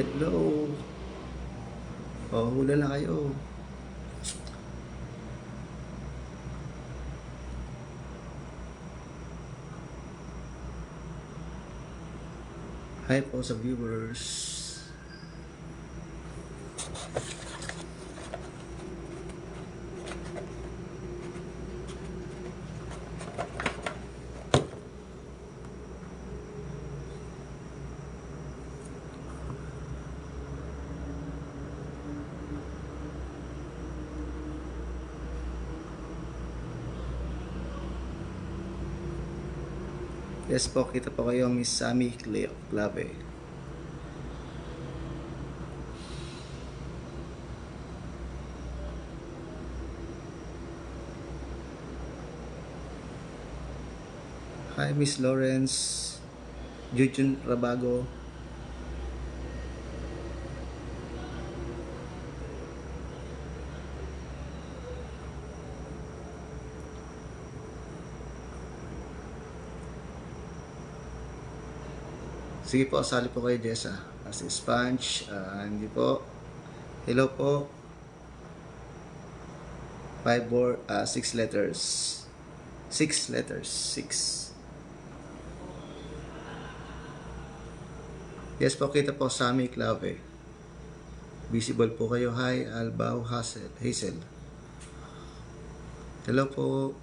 Hello. Oh, hula na kayo. Hi po sa viewers. Yes po, kita po kayo Miss Sammy Clave. Hi Miss Lawrence, Jujun Rabago. Sige po, sali po kayo Jessa. As a sponge, ah, hindi po. Hello po. Five more, ah, six letters. Six letters, six. Yes po, kita po Sammy Clave. Visible po kayo. Hi, Albao Hazel. Hazel. Hello po,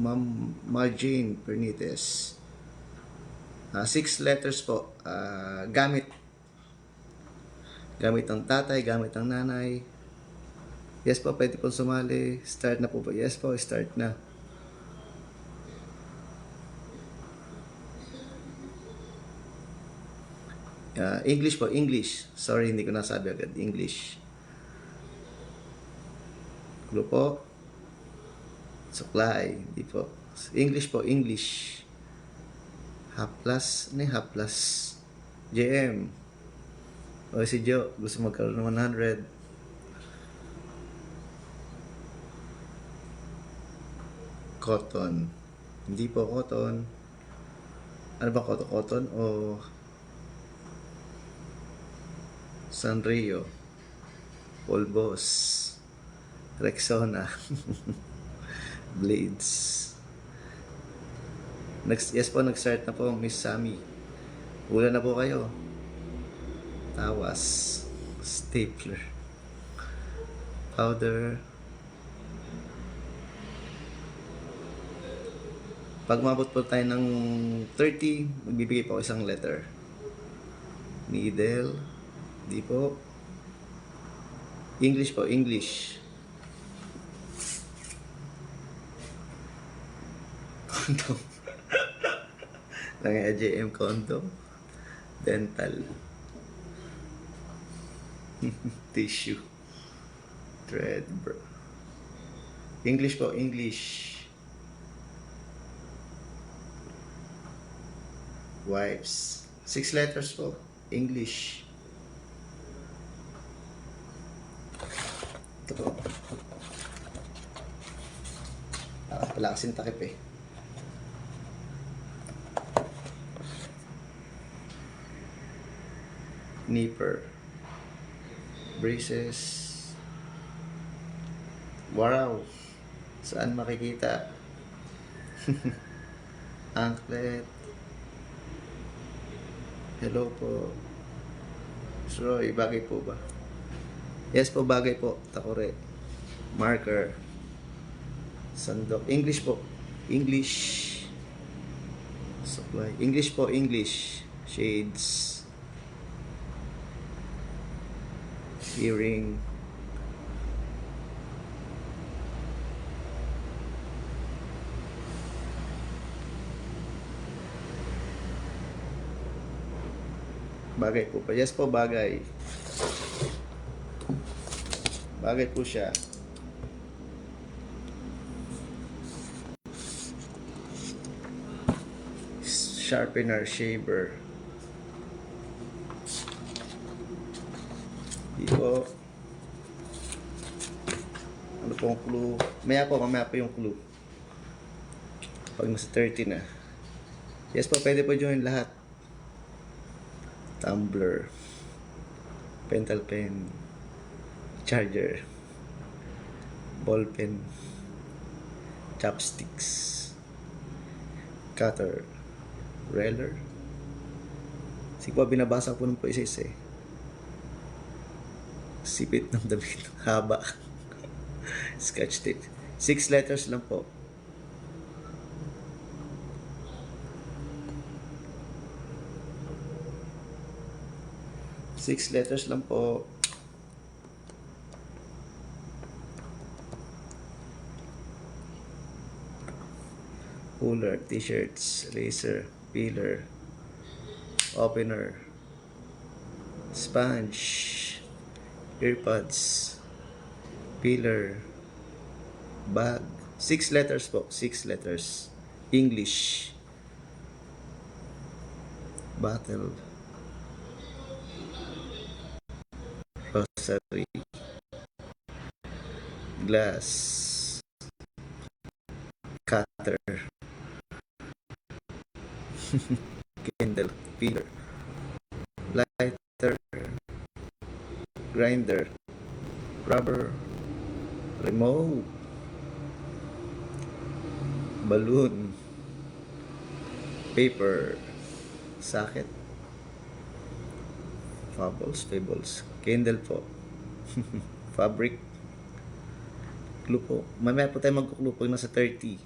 Ma'am Marjane Pernites. Ah, six letters po. Ah, gamit. Gamit ng tatay, gamit ng nanay. Yes po, pwede po sumali. Start na po ba? Yes po, start na. Ah, English po, English. Sorry, hindi ko nasabi agad. English. Clue po. Supply. Hindi po. English po, English. Yung half plus? JM. O si Joe, gusto magkaroon ng 100. Cotton. Hindi po cotton. Ano ba cotton? Cotton o Sanrio. Polvos. Rexona. Blades. Next, yes po, nag-start na po Miss Sammy. Hula na po kayo. Tawas. Stapler. Powder. Pag mabot po tayo ng 30, magbibigay po isang letter. Needle. Di po. English po, English. Condom. Lang AJM condom. Dental. Tissue. Thread. bro. English po, English. Wipes. Six letters po. English. Ito po. Ah, wala kasing takip eh. Nipper. Braces. Wow! Saan makikita? Anklet. Hello po. So, bagay po ba? Yes po, bagay po. Takore. Marker. Sandok. English po. English. Supply. English po, English. Shades. Earring. Bagay po pa. Yes po, bagay. Bagay po siya. Sharpener, shaver. Di po. Ano pong clue? Maya po, mamaya po yung clue. Pag nasa 30 na. Yes po, pwede po join lahat. Tumblr. pentel pen, charger, ball pen, chopsticks, cutter, roller. Sige po, binabasa ko po ng po isa-isa eh. Sipit ng damit. Haba. Scotch tape. Six letters lang po. Six letters lang po. Puller, t-shirts, laser, peeler, opener, sponge, earbuds, peeler, bag. Six letters po. Six letters. English. Battle. Rosary. Glass. Cutter. Kindle. Peeler. Lighter. Grinder. Rubber. Remote. Balloon. Paper. Socket. Fables, fables. Candle po. Fabric. Glue po. Mamaya po tayo magkuklue pag nasa 30.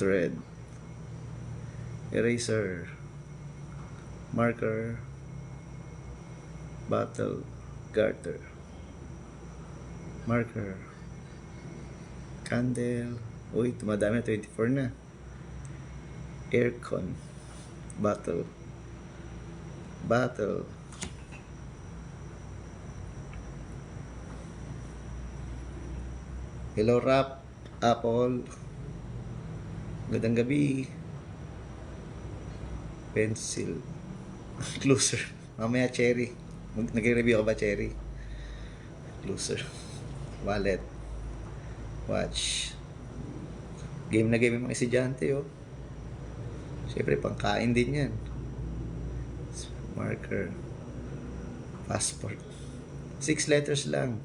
Thread. Eraser. Marker. Bottle. Garter. Marker. Candle. Uy, tumadami na 24 na. Aircon. Bottle. Bottle. Hello Rap. Apple. Gandang gabi. Pencil. Closer. Mamaya cherry. Nag-review ka ba cherry? Closer. Wallet. Watch. Game na game yung mga estudyante, oh. Siyempre, pangkain din yan. Marker. Passport. Six letters lang.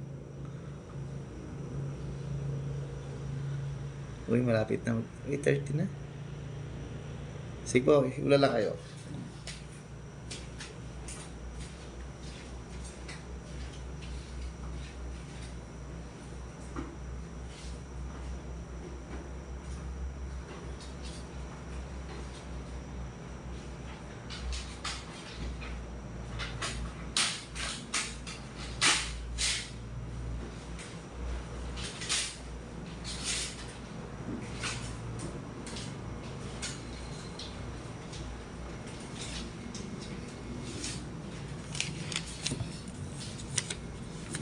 Uy, malapit na. Uy, 30 na. Sige po, ulala kayo.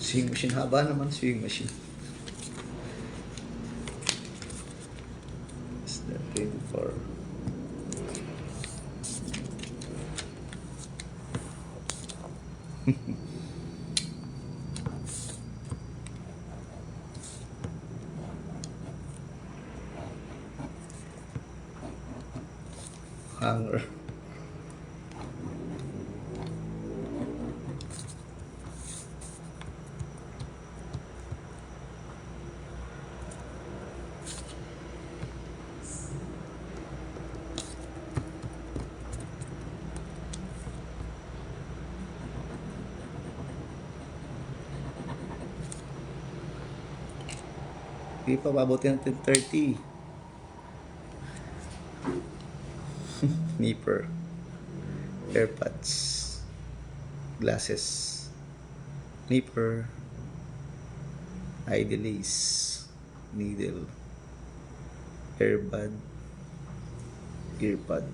Swing machine. Haba naman swing machine. Is that 24? Hanger. Hindi pa babuti ng 10.30. Nipper. Airpods. Glasses. Nipper. Idolies. Needle. Airbud. Earpod.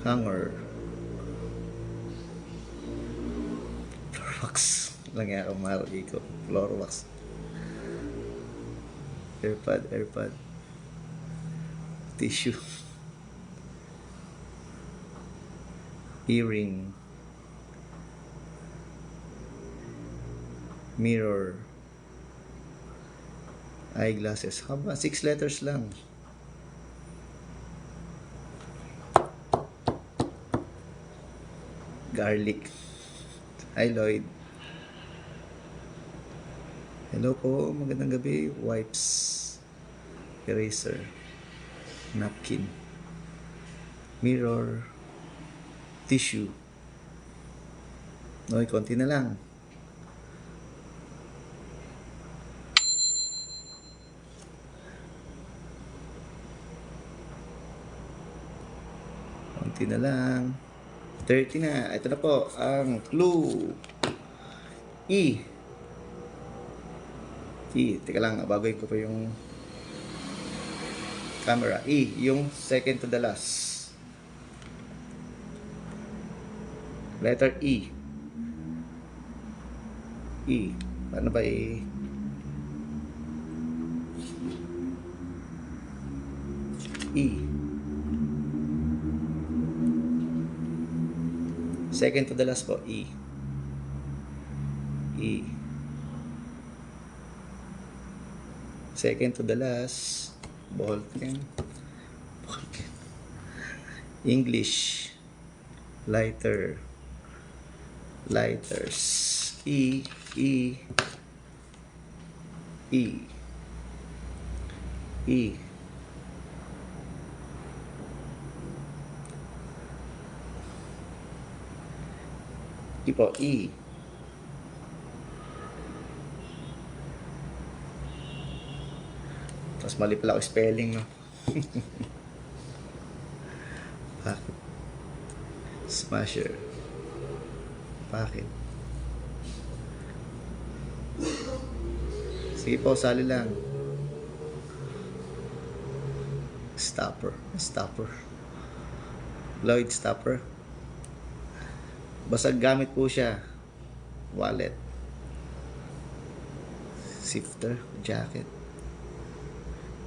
Hanger. Florwax. Lang yan mahal ko. Florwax. AirPod, AirPod. Tissue. Earring. Mirror. Eyeglasses. Haba, six letters lang. garlic. Hi Lloyd. Hello po, magandang gabi. Wipes, eraser, napkin, mirror, tissue. Noy, konti na lang. Konti na lang. 30 na. Ito na po ang clue. E. E. Teka lang, bagoyin ko pa yung camera. E. Yung second to the last. Letter E. E. Paano ba E? E. Second to the last po, E. E. Second to the last, Balkan. Balkan. English. Lighter. Lighters. E. E. E. E. E po, E. Tapos mali pala ako spelling, no? Bakit? Smasher. Bakit? Sige po, sali lang. Stopper. Stopper. Lloyd stopper. Basta gamit po siya. Wallet. Sifter. Jacket.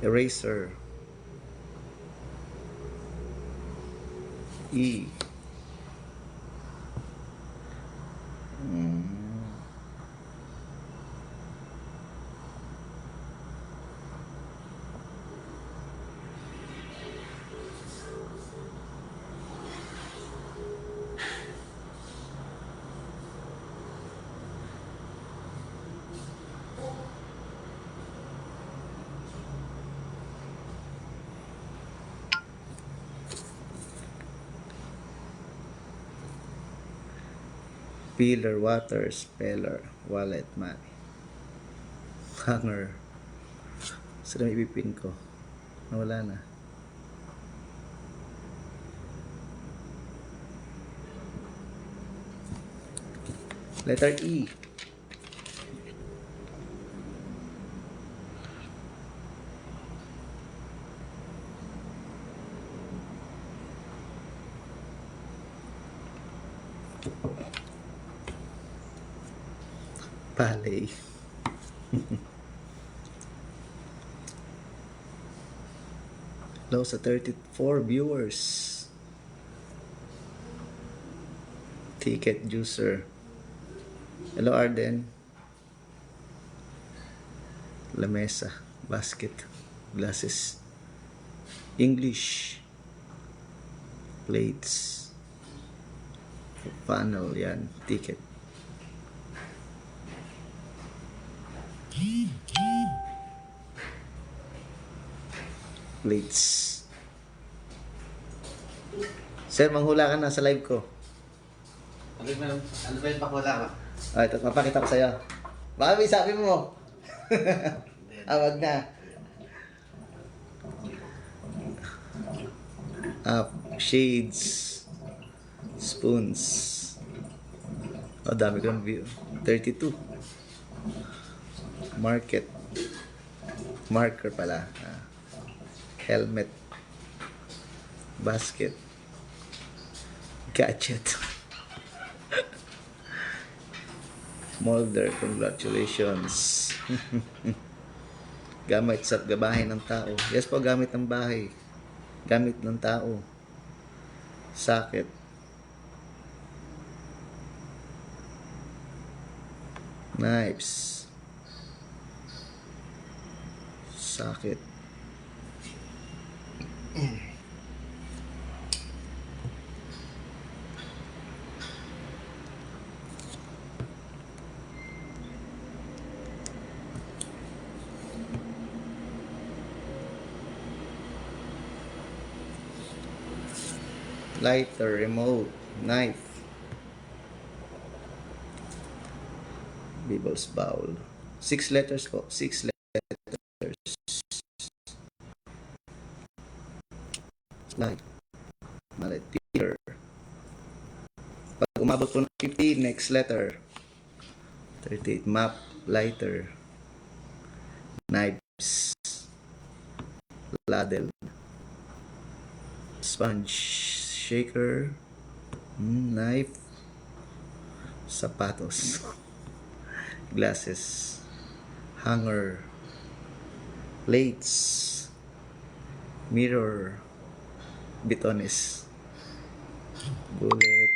Eraser. E. Peeler, water, speller, wallet, money. Hanger. Saan na ipipin ko? Nawala na. Letter E. Palay. Hello sa 34 viewers. Ticket juicer. Hello Arden. Lamesa. Basket. Glasses. English. Plates. Funnel. Yan. Ticket. Plates. Sir, manghula ka na sa live ko. Ano ba, ano ba yung pakula ko? Ah, ito, papakita ko sa'yo. Baka may sabi mo. ah, wag na. Ah, shades. Spoons. Oh, dami ko ng view. 32. Market. Marker pala. Ah. Helmet. Basket. Gadget. Molder, congratulations. gamit sa gabahay ng tao. Yes po, gamit ng bahay. Gamit ng tao. Socket. Knives. sakit. lighter, remote, knife, Bible's bowl. Six letters po. Six letters. Umabot po ng 50, next letter. 38. Map. Lighter. Knives. Ladle. Sponge. Shaker. mm, Knife. Sapatos. Glasses. Hanger. Plates. Mirror. Bitones. Bullet.